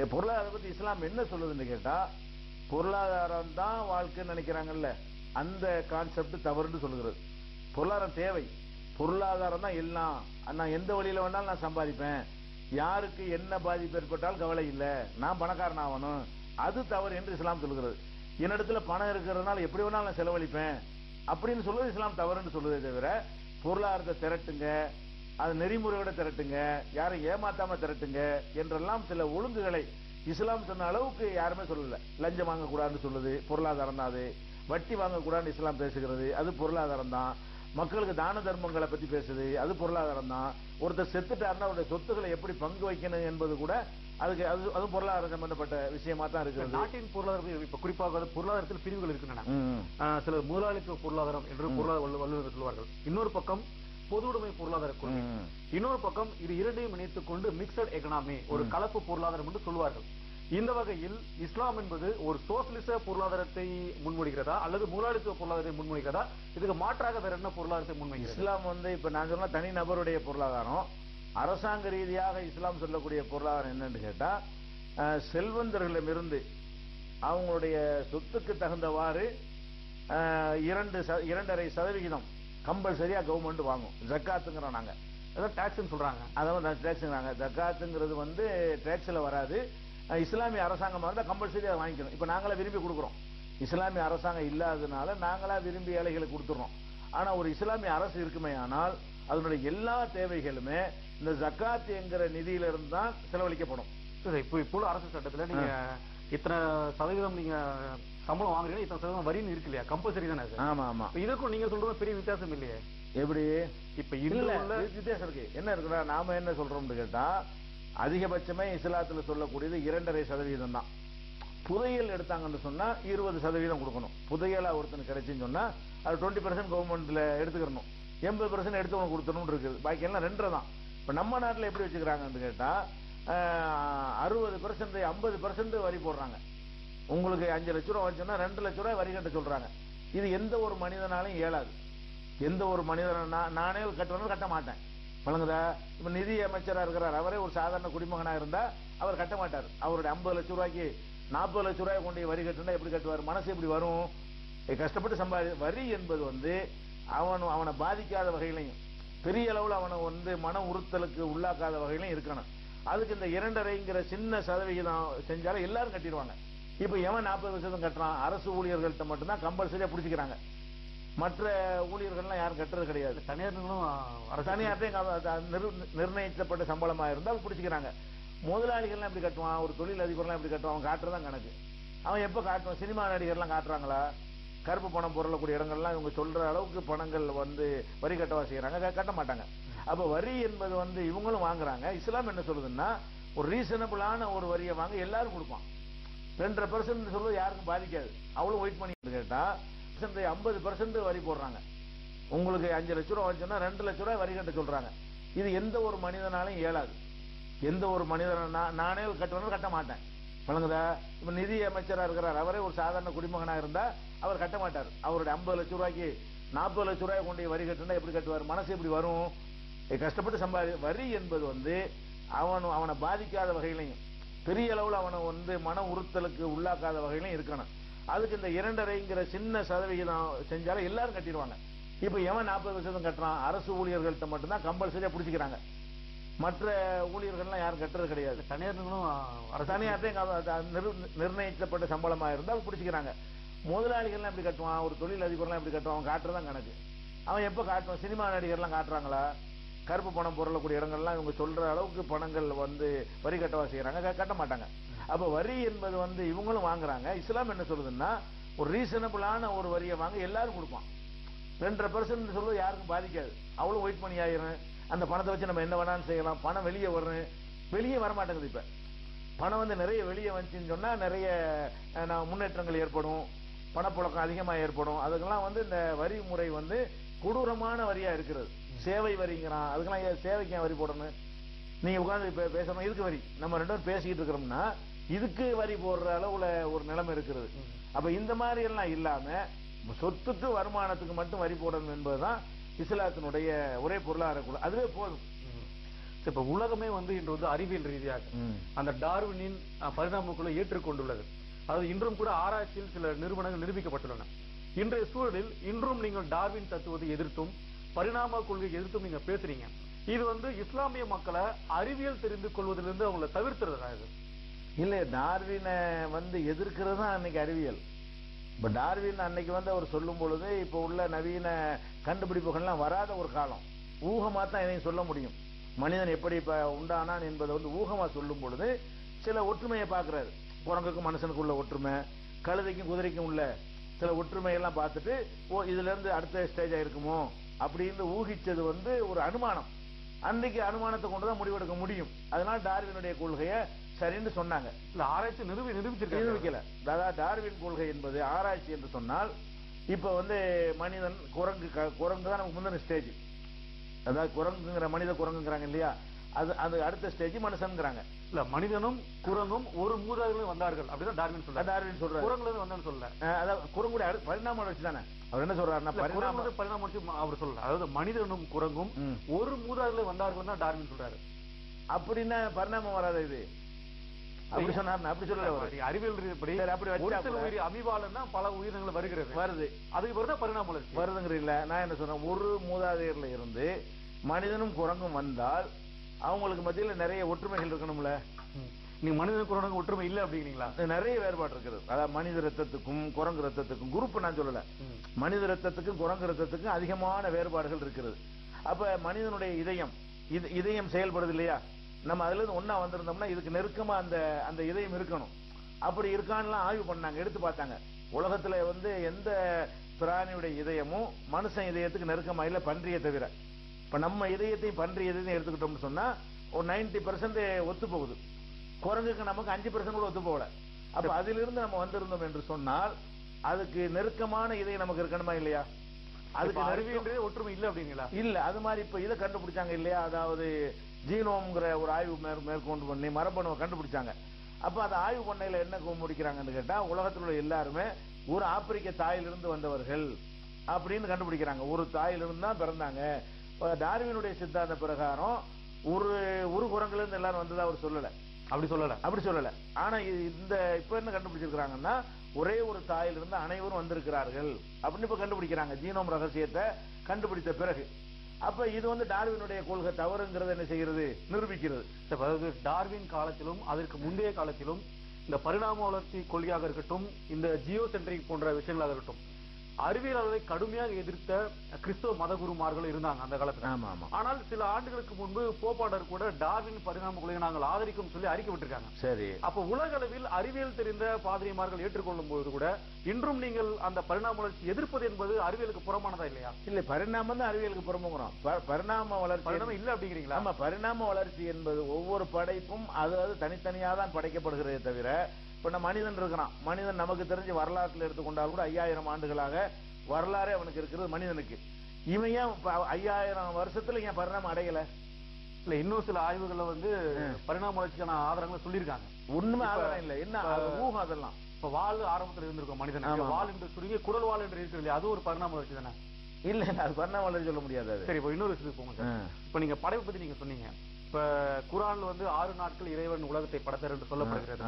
பொருளாதாரம் பத்தி இஸ்லாம் என்ன சொல்லுதுன்னு கேட்டா பொருளாதாரம் தான் வாழ்க்கைன்னு நினைக்கிறாங்கல்ல அந்த கான்செப்ட் தவறுன்னு சொல்லுகிறது. பொருளாதாரம் தேவை. பொருளாதாரம் தான் எல்லாம். நான் எந்த வழியில வேணாலும் நான் சம்பாதிப்பேன். யாருக்கு என்ன பாதிப்பு ஏற்பட்டாலும் கவலை இல்லை. நான் பணக்காரன் ஆகணும். அது தவறு என்று இஸ்லாம் சொல்லுகிறது. என்னிடத்துல பணம் இருக்கிறதுனால எப்படி வேணாலும் நான் செலவழிப்பேன். அப்படின்னு சொல்லுவது இஸ்லாம் தவறுன்னு சொல்லுதே தவிர பொருளாதாரத்தை திரட்டுங்க. அது நெறிமுறையோட திரட்டுங்க. யாரும் ஏமாத்தாம திரட்டுங்க என்றெல்லாம் சில ஒழுங்குகளை இஸ்லாம் சொன்ன அளவுக்கு யாருமே சொல்லல. லஞ்சம் வாங்கக்கூடாதுன்னு சொல்லுது பொருளாதாரம் தான் அது. வட்டி வாங்கக்கூடாதுன்னு இஸ்லாம் பேசுகிறது அது பொருளாதாரம் தான். மக்களுக்கு தான தர்மங்களை பத்தி பேசுது அது பொருளாதாரம் தான். ஒருத்தர் செத்துட்டாருன்னா அவருடைய சொத்துக்களை எப்படி பங்கு வைக்கணும் என்பது கூட அதுக்கு அது அதுவும் பொருளாதாரம் சம்பந்தப்பட்ட விஷயமா தான் இருக்கிறது நாட்டின் பொருளாதாரம் இப்ப குறிப்பாக பொருளாதாரத்தில் பிரிவுகள் இருக்கின்றன. சிலர் முதலாளித்துவ பொருளாதாரம் என்று பொருளாதார வல்லுநர்கள் சொல்வார்கள். இன்னொரு பக்கம் பொதுவுடைமை பொருளாதார கொள்கை. இன்னொரு பக்கம் இது இரண்டையும் இணைத்துக் கொண்டு மிக்சட் எக்கனாமி ஒரு கலப்பு பொருளாதாரம் என்று சொல்வார்கள். இந்த வகையில் இஸ்லாம் என்பது ஒரு சோசியலிச பொருளாதாரத்தை முன்மொழிகிறதா அல்லது முதலாளித்துவ பொருளாதாரத்தை முன்மொழிகிறதா? இதுக்கு மாற்றாக வேற என்ன பொருளாதாரத்தை முன்வைக்கிறது இஸ்லாம் வந்து இப்ப நான் சொன்ன தனி நபருடைய பொருளாதாரம் அரசாங்க ரீதியாக இஸ்லாம் சொல்லக்கூடிய பொருளாதாரம் என்னன்னு கேட்டா செல்வந்தர்களிடமிருந்து அவங்களுடைய சொத்துக்கு தகுந்தவாறு இரண்டு இரண்டரை சதவிகிதம் கம்பல்சரியா கவர்மெண்ட் வாங்கும். ஜக்காத்துங்கிறோம் நாங்க. அதான் டாக்ஸ் சொல்றாங்க. அதாவது டேக்ஸுங்கிறாங்க ஜக்காத்துங்கிறது வந்து டேக்ஸ்ல வராது. இஸ்லாமிய அரசாங்கமா இருந்தா கம்பல்சரி அதை வாங்கிக்கணும். இப்ப நாங்களே விரும்பி கொடுக்குறோம். இஸ்லாமிய அரசாங்கம் இல்லாததுனால நாங்களா விரும்பி ஏழைகளுக்கு கொடுத்துறோம் ஆனா ஒரு இஸ்லாமிய அரசு இருக்குமே ஆனால் அதனுடைய எல்லா தேவைகளுமே இந்த ஜக்காத் என்கிற நிதியில இருந்து தான் செலவழிக்கப்படும். இப்போ இப்போ அரசு சட்டத்துல நீங்க இத்தனை சதவீதம் நீங்க சம்பளம் வாங்குறீங்க இத்தனை சதவீதம் வரின்னு இருக்கு இல்லையா? கம்பல்சரி தானே ஆமா ஆமா. இதுக்கும் நீங்க சொல்றது பெரிய வித்தியாசம் இல்லையே? எப்படி? இப்ப இல்ல வித்தியாசம் இருக்கு. என்ன இருக்குன்னா நாம என்ன சொல்றோம்னு கேட்டா அதிகபட்சமே இஸ்லாத்துல சொல்லக்கூடியது இரண்டரை சதவீதம் தான். புதையல் எடுத்தாங்கன்னு சொன்னா இருபது சதவீதம் கொடுக்கணும். புதையலா ஒருத்தனுக்கு கிடைச்சுன்னு சொன்னா அது டுவெண்ட்டி பர்சன்ட் கவர்மெண்ட்ல எடுத்துக்கணும் எண்பது பர்சன்ட் எடுத்தவங்க கொடுத்தணும் இருக்குது. பாக்கி எல்லாம் ரெண்டரை தான். இப்ப நம்ம நாட்டுல எப்படி வச்சுக்கிறாங்கன்னு கேட்டா அறுபது பெர்சன்ட் ஐம்பது பெர்சன்ட் வரி போடுறாங்க. உங்களுக்கு அஞ்சு லட்ச ரூபா வந்துச்சுன்னா ரெண்டு லட்ச ரூபாய் வரி கட்ட சொல்றாங்க. இது எந்த ஒரு மனிதனாலையும் இயலாது. எந்த ஒரு மனிதன் நானே கட்டணும் கட்ட மாட்டேன். வழங்குதா இப்ப நிதி அமைச்சரா இருக்கிறார். அவரே ஒரு சாதாரண குடிமகனா இருந்தா அவர் கட்ட மாட்டார். அவருடைய ஐம்பது லட்சம் ரூபாய்க்கு நாற்பது லட்சம் ரூபாய் கொண்டு வரி கட்டினா எப்படி கட்டுவார்? மனசு எப்படி வரும்? கஷ்டப்பட்டு சம்பாதி வரி என்பது வந்து அவன் அவனை பாதிக்காத வகையிலையும் பெரிய அளவில் அவனை வந்து மன உறுத்தலுக்கு உள்ளாக்காத வகையிலையும் இருக்கணும். அதுக்கு இந்த இரண்டரைங்கிற சின்ன சதவிகிதம் செஞ்சாலும் எல்லாரும் கட்டிடுவாங்க. இப்ப எவன் நாற்பது சதவீதம் கட்டுறான்? அரசு ஊழியர்கள்ட்ட மட்டும்தான் கம்பல்சரியா பிடிச்சிக்கிறாங்க. மற்ற ஊழியர்கள்லாம் யாரும் கட்டுறது கிடையாது. தனியார் நிறுவனம் தனியார்ட்டையும் நிர்ணயிக்கப்பட்ட சம்பளமா இருந்தால் பிடிச்சிக்கிறாங்க. முதலாளிகள்லாம் எப்படி கட்டுவான்? ஒரு தொழில் அதிபர்லாம் எப்படி கட்டுவான்? அவன் காட்டுறதான் கணக்கு. அவன் எப்ப காட்டுவான்? சினிமா நடிகர்லாம் காட்டுறாங்களா? கருப்பு பணம் பொருளக்கூடிய இடங்கள்லாம் இவங்க சொல்ற அளவுக்கு பணங்கள் வந்து வரி கட்டவா செய்யறாங்க. கட்ட மாட்டாங்க. அப்ப வரி என்பது வந்து இவங்களும் வாங்குறாங்க. இஸ்லாம் என்ன சொல்லுதுன்னா ஒரு ரீசனபிளான ஒரு வரியை வாங்க எல்லாரும் கொடுப்பான். ரெண்டரை பர்சன்ட் சொல்றது யாருக்கும் பாதிக்காது. அவ்வளவு வெயிட் பண்ணி கேட்டா ஐம்பது பர்சன்ட் வரி போடுறாங்க. உங்களுக்கு அஞ்சு லட்ச ரூபா வந்துச்சுன்னா ரெண்டு லட்ச ரூபாய் வரி கட்ட சொல்றாங்க. இது எந்த ஒரு மனிதனாலையும் இயலாது. எந்த ஒரு மனிதன் நானே கட்டணும் கட்ட மாட்டேன். வழங்குதா இப்ப நிதி அமைச்சரா இருக்கிறார். அவரே ஒரு சாதாரண குடிமகனா இருந்தா அவர் கட்ட மாட்டார். அவருடைய ஐம்பது லட்ச ரூபாய்க்கு நாற்பது லட்ச ரூபாய் கொண்டு வரி கட்டினா எப்படி கட்டுவார்? மனசு எப்படி வரும்? கஷ்டப்பட்டு சம்பாதி வரி என்பது வந்து அவன் அவனை பாதிக்காத வகையிலையும் பெரிய அளவுல அவனை வந்து மன உறுத்தலுக்கு உள்ளாக்காத வகையிலையும் இருக்கணும். அதுக்கு இந்த இரண்டரைங்கிற சின்ன சதவிகிதம் செஞ்சாலும் எல்லாரும் கட்டிடுவாங்க. இப்ப எவன் நாற்பது சதவீதம் கட்டுறான்? அரசு ஊழியர்கள்ட்ட மட்டும்தான் கம்பல்சரியா பிடிச்சிக்கிறாங்க. மற்ற ஊழியர்கள்லாம் யாரும் கட்டுறது கிடையாது. தனியார் நிறுவனம் தனியார்ட்டையும் நிர்ணயிக்கப்பட்ட சம்பளமா இருந்தால் பிடிச்சிக்கிறாங்க. முதலாளிகள்லாம் எப்படி கட்டுவான்? ஒரு தொழில் அதிபர்லாம் எப்படி கட்டுவான்? அவன் காட்டுறதான் கணக்கு. அவன் எப்ப காட்டுவான்? சினிமா நடிகர்லாம் காட்டுறாங்களா? கருப்பு பணம் பொருளக்கூடிய இடங்கள்லாம் இவங்க சொல்ற அளவுக்கு பணங்கள் வந்து வரி கட்டவா செய்யறாங்க கட்ட மாட்டாங்க. அப்ப வரி என்பது வந்து இவங்களும் வாங்குறாங்க. இஸ்லாம் என்ன சொல்லுதுன்னா ஒரு ரீசனபிளான ஒரு வரியை வாங்க எல்லாரும் கொடுப்பான். ரெண்டரை பர்சன்ட் சொல்றது யாருக்கும் பாதிக்காது. அவ்வளவு வெயிட் பண்ணி ஆயிரும். அந்த பணத்தை வச்சு நம்ம என்ன வேணாலும் செய்யலாம். பணம் வெளியே வரும். வெளியே வர மாட்டேங்குது இப்ப. பணம் வந்து நிறைய வெளியே வந்துச்சுன்னு சொன்னா நிறைய நான் முன்னேற்றங்கள் ஏற்படும். பணப்புழக்கம் அதிகமாக ஏற்படும். அதுக்கெல்லாம் வந்து இந்த வரி முறை வந்து கொடூரமான வரியா இருக்கிறது. சேவை வரிங்கிறான். அதுக்கெல்லாம் சேவைக்கு ஏன் வரி போடணும்? நீங்க உட்கார்ந்து இப்ப பேசணும் இதுக்கு வரி. நம்ம ரெண்டு பேரும் பேசிக்கிட்டு இருக்கிறோம்னா இதுக்கு வரி போடுற அளவுல ஒரு நிலைமை இருக்கிறது. அப்ப இந்த மாதிரி எல்லாம் இல்லாம சொத்துக்கு வருமானத்துக்கு மட்டும் வரி போடணும் என்பதுதான் இஸ்லாத்தினுடைய ஒரே பொருளாதார குழு. அதுவே போதும். இப்ப உலகமே வந்து இன்று வந்து அறிவியல் ரீதியாக. அந்த டார்வினின் பரிணாமக்குள்ள ஏற்றுக்கொண்டுள்ளது. அதாவது இன்றும் கூட ஆராய்ச்சியில் சில நிறுவனங்கள் நிரூபிக்கப்பட்டுள்ளன. இன்றைய சூழலில் இன்றும் நீங்கள் டார்வின் தத்துவத்தை எதிர்த்தும் பரிணாம கொள்கை எதிர்த்தும் நீங்க பேசுறீங்க. இது வந்து இஸ்லாமிய மக்களை அறிவியல் தெரிந்து கொள்வதிலிருந்து அவங்களை தவிர்த்துறதா இது? இல்ல டார்வினை வந்து எதிர்க்கிறது தான் அன்னைக்கு அறிவியல். இப்ப டார்வின் அன்னைக்கு வந்து அவர் சொல்லும் பொழுது இப்ப உள்ள நவீன கண்டுபிடிப்புகள்லாம் வராத ஒரு காலம். ஊகமா தான் இதையும் சொல்ல முடியும். மனிதன் எப்படி இப்ப உண்டானான் என்பதை வந்து ஊகமா சொல்லும் பொழுது சில ஒற்றுமையை பார்க்குறாரு. குரங்குக்கும் மனுஷனுக்கு உள்ள ஒற்றுமை கழுதைக்கும் குதிரைக்கும் உள்ள சில ஒற்றுமையெல்லாம் பார்த்துட்டு ஓ இதுல இருந்து அடுத்த ஸ்டேஜ் இருக்குமோ அப்படின்னு ஊகிச்சது வந்து ஒரு அனுமானம். அன்னைக்கு அனுமானத்தை கொண்டுதான் முடிவெடுக்க முடியும். அதனால டார்வினுடைய கொள்கையை சரின்னு சொன்னாங்க. இல்ல ஆராய்ச்சி நிரூபி நிரூபிச்சிருக்காங்க. நிரூபிக்கல. அதாவது டார்வின் கொள்கை என்பது ஆராய்ச்சி என்று சொன்னால் இப்ப வந்து மனிதன் குரங்கு குரங்கு தான் நமக்கு முந்தின ஸ்டேஜ் அதாவது குரங்குங்கிற மனித குரங்குங்கிறாங்க இல்லையா? அது அது அடுத்த ஸ்டேஜ் மனுஷன்ங்கிறாங்க இல்ல மனிதனும் குரங்கும் ஒரு மூதாதையிலும் வந்தார்கள். அப்படிதான் டார்வின் சொல்றாரு. டார்வின் சொல்றாரு. குரங்குல வந்தான்னு சொல்லல. அதாவது குரங்குடைய பரிணாம வளர்ச்சி தானே? அவர் என்ன சொல்றாருன்னா பரிணாம பரிணாம வளர்ச்சி அவர் சொல்லல. அதாவது மனிதனும் குரங்கும். ஒரு மூதாதையில வந்தார்கள் தான் டார்வின் சொல்றாரு. அப்படின்னா பரிணாமம் வராத இது? அப்படி சொன்னார் அப்படி அப்படி அறிவியல் சரி, அப்படி. உயிர் அமீபாலன்னா பல உயிரினங்கள் வருகிறது. வருது. அதுக்கு பிறகு பரிணாம வருதுங்கிற இல்ல. நான் என்ன சொல்றேன் ஒரு மூதாதையர்ல இருந்து மனிதனும் குரங்கும் வந்தால் அவங்களுக்கு மத்தியில நிறைய ஒற்றுமைகள் இருக்கணும்ல. நீங்க மனிதன் குரங்கு ஒற்றுமை இல்ல அப்படிங்கிறீங்களா? நிறைய வேறுபாடு இருக்குது. அதாவது மனித ரத்தத்துக்கும் குரங்கு ரத்தத்துக்கும் குரூப் நான் சொல்லல. மனித ரத்தத்துக்கும் குரங்கு ரத்தத்துக்கும் அதிகமான வேறுபாடுகள் இருக்கிறது அப்ப மனிதனுடைய இதயம் இது இதயம் செயல்படுது இல்லையா? நம்ம அதுல இருந்து ஒண்ணா வந்திருந்தோம்னா இதுக்கு நெருக்கமா அந்த அந்த இதயம் இருக்கணும். அப்படி இருக்கான்லாம் ஆய்வு பண்ணாங்க எடுத்து பார்த்தாங்க. உலகத்துல வந்து எந்த பிராணியுடைய இதயமும் மனுஷன் இதயத்துக்கு நெருக்கமா இல்ல பன்றியை தவிர. இப்ப நம்ம இதயத்தையும் பன்றி இதயத்தையும் எடுத்துக்கிட்டோம்னு சொன்னா ஒரு 90% பர்சன்ட் ஒத்து போகுது. குரங்குக்கு நமக்கு அஞ்சு பர்சன்ட் கூட ஒத்து போகல. அப்ப அதிலிருந்து நம்ம வந்திருந்தோம் என்று சொன்னால் அதுக்கு நெருக்கமான இதயம் நமக்கு இருக்கணுமா இல்லையா? அதுக்கு அறிவியல் ஒற்றுமை இல்ல அப்படிங்களா இல்ல அது மாதிரி இப்ப இதை கண்டுபிடிச்சாங்க இல்லையா? அதாவது ஜீனோம்ங்கிற ஒரு ஆய்வு மேற்- மேற்கொண்டு பண்ணி மரபணுவை கண்டுபிடிச்சாங்க. அப்ப அந்த ஆய்வு பண்ணையில என்ன கு- முடிக்கிறாங்கன்னு கேட்டா உலகத்தில் உள்ள எல்லாருமே ஒரு ஆப்பிரிக்க தாயிலிருந்து வந்தவர்கள் அப்படின்னு கண்டுபிடிக்கிறாங்க. ஒரு தாயிலிருந்து தான் பிறந்தாங்க. டார்வினுடைய சித்தாந்த பிரகாரம் ஒரு ஒரு குரங்குல இருந்து எல்லாரும் வந்ததா அவர் சொல்லல. அப்படி சொல்லல. அப்படி சொல்லல. ஆனா இந்த இப்ப என்ன கண்டுபிடிச்சிருக்காங்கன்னா ஒரே ஒரு தாயிலிருந்து அனைவரும் வந்திருக்கிறார்கள். அப்படின்னு இப்ப கண்டுபிடிக்கிறாங்க. ஜீனோம் ரகசியத்தை கண்டுபிடித்த பிறகு. அப்ப இது வந்து டார்வினுடைய கொள்கை தவறுங்கிறத என்ன செய்கிறது? நிரூபிக்கிறது. அதாவது டார்வின் காலத்திலும் அதற்கு முந்தைய காலத்திலும் இந்த பரிணாம வளர்ச்சி கொள்கையாக இருக்கட்டும் இந்த ஜியோ சென்ட்ரிக் போன்ற விஷயங்களாக இருக்கட்டும் அறிவியலாளரை கடுமையாக எதிர்த்த கிறிஸ்தவ மதகுருமார்கள் இருந்தாங்க அந்த காலத்துல. ஆனால் சில ஆண்டுகளுக்கு முன்பு போப்பாடர் கூட டார்வின் பரிணாம கொள்கையை நாங்கள் ஆதரிக்கும் சொல்லி அறிக்கை விட்டிருக்காங்க. சரி. அப்ப உலக அளவில் அறிவியல் தெரிந்த பாதிரிமார்கள் ஏற்றுக்கொள்ளும் போது கூட இன்றும் நீங்கள் அந்த பரிணாம வளர்ச்சி எதிர்ப்பது என்பது அறிவியலுக்கு புறமானதா இல்லையா? இல்ல பரிணாமம் தான் அறிவியலுக்கு புறமுங்கிறோம் ப- பரிணாம வளர்ச்சி இல்ல அப்படிங்கிறீங்களா? ஆமா பரிணாம வளர்ச்சி என்பது ஒவ்வொரு படைப்பும் அது அது தனித்தனியா தான் படைக்கப்படுகிறதே தவிர இப்ப மனிதன் இருக்கிறான். மனிதன் நமக்கு தெரிஞ்ச வரலாற்றுல எடுத்துக்கொண்டால் கூட ஐயாயிரம் ஆண்டுகளாக வரலாறே அவனுக்கு இருக்கிறது மனிதனுக்கு. இவன் ஏன் ஐயாயிரம் வருஷத்துல ஏன் பரிணாமம் அடையல? இல்ல இன்னும் சில ஆய்வுகள்ல வந்து பரிணாம வளர்ச்சிக்கான ஆதாரங்களை சொல்லியிருக்காங்க. இப்ப- ஆதாரம் இல்ல. என்ன? ஊகம் அதெல்லாம். இப்ப வால் ஆரம்பத்துல இருந்திருக்கும் மனிதனுக்கு ஆமா. வால் என்று சுருங்கி குடல் வால் என்று இருக்கு இல்லையா? அது ஒரு பரிணாம வளர்ச்சி தானே? இல்ல இல்ல, அது பரிணாம வளர்ச்சி சொல்ல முடியாது சரி இப்ப இன்னொரு விஷயத்துக்கு போங்க. இப்ப நீங்க படைப்பை பத்தி நீங்க சொன்னீங்க. இப்ப குரான்ல வந்து ஆறு நாட்கள் இறைவன் உலகத்தை படைத்தார் என்று சொல்லப்படுகிறது.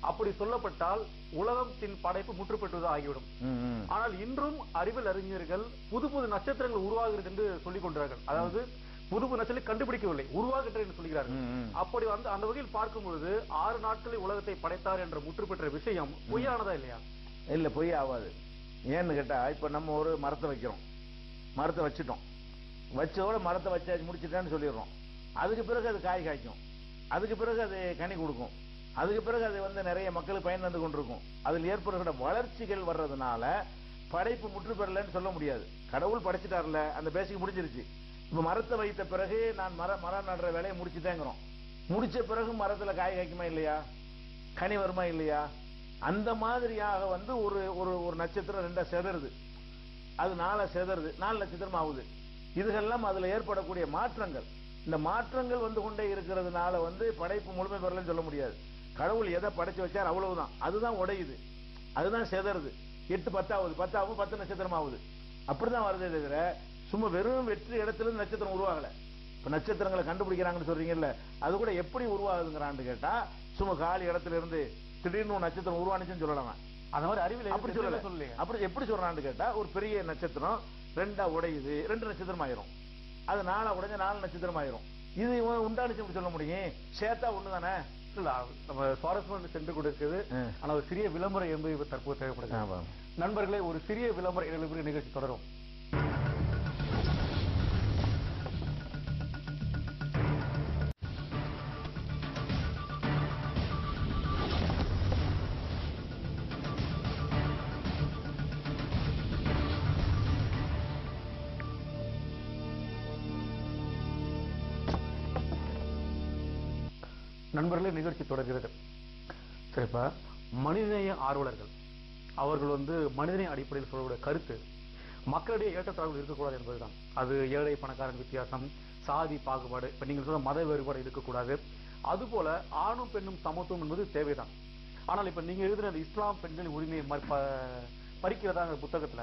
அப்படி சொல்லப்பட்டால் உலகத்தின் படைப்பு முற்றுப்பெற்றது ஆகிவிடும். ம், ம். ஆனால் இன்றும் அறிவியல் அறிஞர்கள் புது புது நட்சத்திரங்கள் உருவாகிறது என்று சொல்லிக் கொண்டார்கள். அதாவது புது புது நட்சத்திரம் கண்டுபிடிக்கவில்லை உருவாகின்ற என்று சொல்கிறார்கள். அப்படி வந்து அந்த வகையில் பார்க்கும் பொழுது ஆறு நாட்களில் உலகத்தை படைத்தார் என்ற முற்றுப்பெற்ற விஷயம் பொய்யானதா இல்லையா? இல்ல பொய் ஆகாது ஏன்னு கேட்டா இப்ப நம்ம ஒரு மரத்தை வைக்கிறோம். மரத்தை வச்சுட்டோம். வச்சதோட மரத்தை வச்சாச்சு முடிச்சிட்டேன்னு சொல்லிடுறோம். அதுக்கு பிறகு அது காய் காய்க்கும். அதுக்கு பிறகு அது கனி கொடுக்கும். அதுக்கு பிறகு அது வந்து நிறைய மக்கள் பயன் வந்து கொண்டிருக்கும். அதில் ஏற்படுகிற வளர்ச்சிகள் வர்றதுனால படைப்பு முற்று பெறலன்னு சொல்ல முடியாது. கடவுள் படைச்சிட்டார்ல அந்த பேசிக் முடிஞ்சிருச்சு. இப்ப மரத்தை வைத்த பிறகு நான் மர மரம் நடுற வேலையை முடிச்சுட்டேங்கிறோம். முடிச்ச பிறகு மரத்துல காய் காய்க்குமா இல்லையா? கனி வருமா இல்லையா? அந்த மாதிரியாக வந்து ஒரு ஒரு ஒரு நட்சத்திரம் ரெண்டா செதறுது. அது நாளை செதறுது. நாலு நட்சத்திரம் ஆகுது. இதுகெல்லாம் அதுல ஏற்படக்கூடிய மாற்றங்கள். இந்த மாற்றங்கள் வந்து கொண்டே இருக்கிறதுனால வந்து படைப்பு முழுமை பெறலன்னு சொல்ல முடியாது. கடவுள் எதை படைச்சு வச்சார் அவ்வளவுதான். அதுதான் உடையுது. அதுதான் செதறுது. எட்டு பத்தாவது. பத்தாவது பத்து நட்சத்திரம் ஆகுது. அப்படிதான் வருதே தவிர சும்மா வெறும் வெற்றி இடத்துல இருந்து நட்சத்திரம் உருவாகல. இப்ப நட்சத்திரங்களை கண்டுபிடிக்கிறாங்கன்னு சொல்றீங்கல்ல அது கூட எப்படி உருவாகுதுங்கிறான்னு கேட்டா சும்மா காலி இடத்துல இருந்து திடீர்னு ஒரு நட்சத்திரம் உருவானுச்சுன்னு சொல்லலாம்? அந்த மாதிரி அறிவியல் அப்படி சொல்லல. சொல்லலையே. அப்படி எப்படி சொல்றான்னு கேட்டா ஒரு பெரிய நட்சத்திரம் ரெண்டா உடையுது ரெண்டு நட்சத்திரம் ஆயிரும். அது நாலா உடைஞ்ச நாலு நட்சத்திரம் ஆயிரும் இது இவன் உண்டானுச்சு எப்படி சொல்ல முடியும். சேர்த்தா ஒண்ணுதானே? இல்ல நம்ம சுவாரஸ்யமாக சென்று கொண்டிருக்கிறது. ஆனா ஒரு சிறிய விளம்பரம் என்பது தற்போது தேவைப்படுது நண்பர்களே ஒரு சிறிய விளம்பர இடைவெளி நிகழ்ச்சி தொடரும். நண்பர்களே நிகழ்ச்சி தொடர்கிறது. சரிப்பா மனிதநேய ஆர்வலர்கள். அவர்கள் வந்து மனிதநேய அடிப்படையில் சொல்லக்கூடிய கருத்து மக்களிடையே ஏற்றத்தாழ்வுகள் இருக்கக்கூடாது என்பதுதான். அது ஏழை பணக்காரன் வித்தியாசம் சாதி பாகுபாடு இப்ப நீங்கள் சொன்ன மத வேறுபாடு இருக்கக்கூடாது. அதுபோல ஆணும் பெண்ணும் சமத்துவம் என்பது தேவைதான். ஆனால் இப்ப நீங்க எழுதின இஸ்லாம் பெண்களின் உரிமையை மறு- ப- பறிக்கிறதாங்க புத்தகத்துல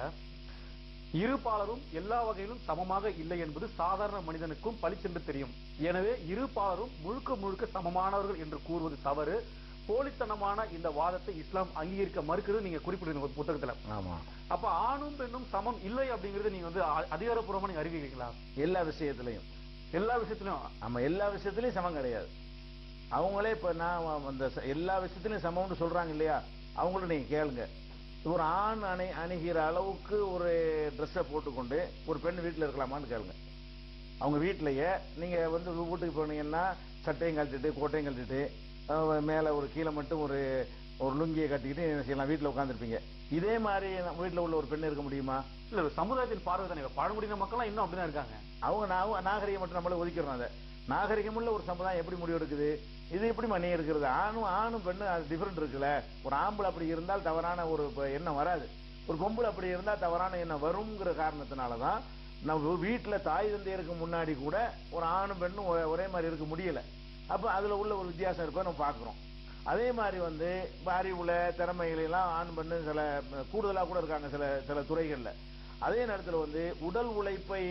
இருபாலரும் எல்லா வகையிலும் சமமாக இல்லை என்பது சாதாரண மனிதனுக்கும் பளிச்சென்று தெரியும். எனவே இருபாலரும் முழுக்க முழுக்க சமமானவர்கள் என்று கூறுவது தவறு. போலித்தனமான இந்த வாதத்தை இஸ்லாம் அங்கீகரிக்க மறுக்கிறது நீங்க குறிப்பிடுறீங்க ஒரு புத்தகத்துல. ஆமா. அப்ப ஆணும் பெண்ணும் சமம் இல்லை அப்படிங்கறது நீங்க வந்து அதிகாரப்பூர்வமா நீங்க அறிவிக்கிறீங்களா? எல்லா விஷயத்திலையும். எல்லா விஷயத்திலும் ஆமா எல்லா விஷயத்திலையும் சமம் கிடையாது. அவங்களே இப்ப நான் அந்த எல்லா விஷயத்திலையும் சமம்னு சொல்றாங்க இல்லையா? அவங்கள நீங்க கேளுங்க. ஒரு ஆண் அணி அணுகிற அளவுக்கு ஒரு ட்ரெஸ்ஸை போட்டுக்கொண்டு ஒரு பெண் வீட்டுல இருக்கலாமான்னு கேளுங்க. அவங்க வீட்டிலேயே நீங்க வந்து வீட்டுக்கு போனீங்கன்னா சட்டையும் கழட்டிட்டு கோட்டையும் கழட்டிட்டு மேல ஒரு கீழே மட்டும் ஒரு ஒரு லுங்கியை கட்டிக்கிட்டு என்ன செய்யலாம்? வீட்டுல உட்காந்துருப்பீங்க இதே மாதிரி வீட்டுல உள்ள ஒரு பெண் இருக்க முடியுமா? இல்ல சமுதாயத்தின் பார்வை தானே. பழங்குடியின மக்கள் இன்னும் அப்படிதான் இருக்காங்க. அவங்க நாக- நாகரிகம் மட்டும் நம்மள ஒதுக்கிறோம் அதை நாகரிகமுள்ள ஒரு சமுதாயம் எப்படி முடிவு எடுக்குது இது எப்படி மணி இருக்கிறது ஆணும் ஆணும் பெண்ணு அது டிஃபரெண்ட் இருக்குல்ல. ஒரு ஆம்பளை அப்படி இருந்தால் தவறான ஒரு எண்ணம் வராது. ஒரு பொம்பளை அப்படி இருந்தால் தவறான எண்ணம் வருங்கிற காரணத்தினால தான் நம்ம வீட்டில் தாய் தந்தையருக்கு முன்னாடி கூட ஒரு ஆணும் பெண்ணும் ஒரே- மாதிரி இருக்க முடியல. அப்போ அதில் உள்ள ஒரு வித்தியாசம் இருக்கோ நம்ம பார்க்குறோம். அதே மாதிரி வந்து இப்போ அறிவுல திறமைகளெல்லாம் ஆண் பெண்ணு சில கூடுதலாக கூட இருக்காங்க சில சில துறைகளில். அதே நேரத்தில் வந்து உடல் உழைப்பை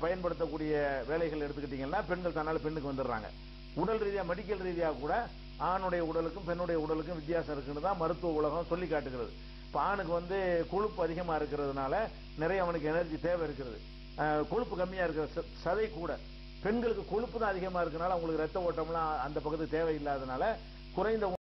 பயன்படுத்தக்கூடிய வேலைகள் எடுத்துக்கிட்டீங்கன்னா பெண்கள் தன்னால் பெண்ணுக்கு வந்துடுறாங்க. உடல் ரீதியாக மெடிக்கல் ரீதியாக கூட ஆணுடைய உடலுக்கும் பெண்ணுடைய உடலுக்கும் வித்தியாசம் இருக்குன்னு தான் மருத்துவ உலகம் சொல்லி காட்டுகிறது. இப்போ ஆணுக்கு வந்து கொழுப்பு அதிகமாக இருக்கிறதுனால நிறைய அவனுக்கு எனர்ஜி தேவை இருக்கிறது. கொழுப்பு கம்மியாக இருக்கிற ச- சதை கூட. பெண்களுக்கு கொழுப்பு தான் அதிகமாக இருக்கனால அவங்களுக்கு ரத்த ஓட்டம்லாம் அந்த பக்கத்துக்கு தேவையில்லாதனால குறைந்த